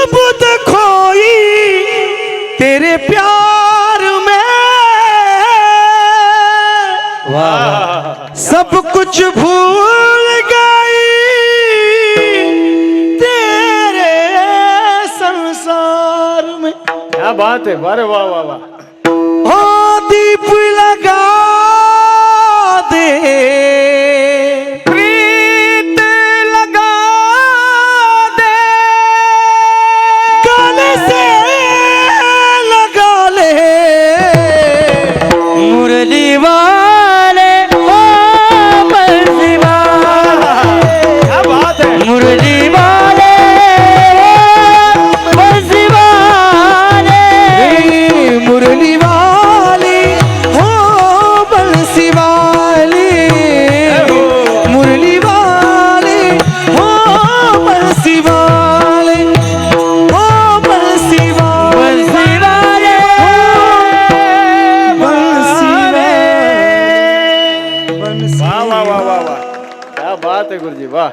सुबुद खोई तेरे प्यार में। वाह सब कुछ भूल गई तेरे संसार में। क्या बात है वाह वाह वाह। वाह वाह वाह वाह वाह क्या बात है गुरुजी वाह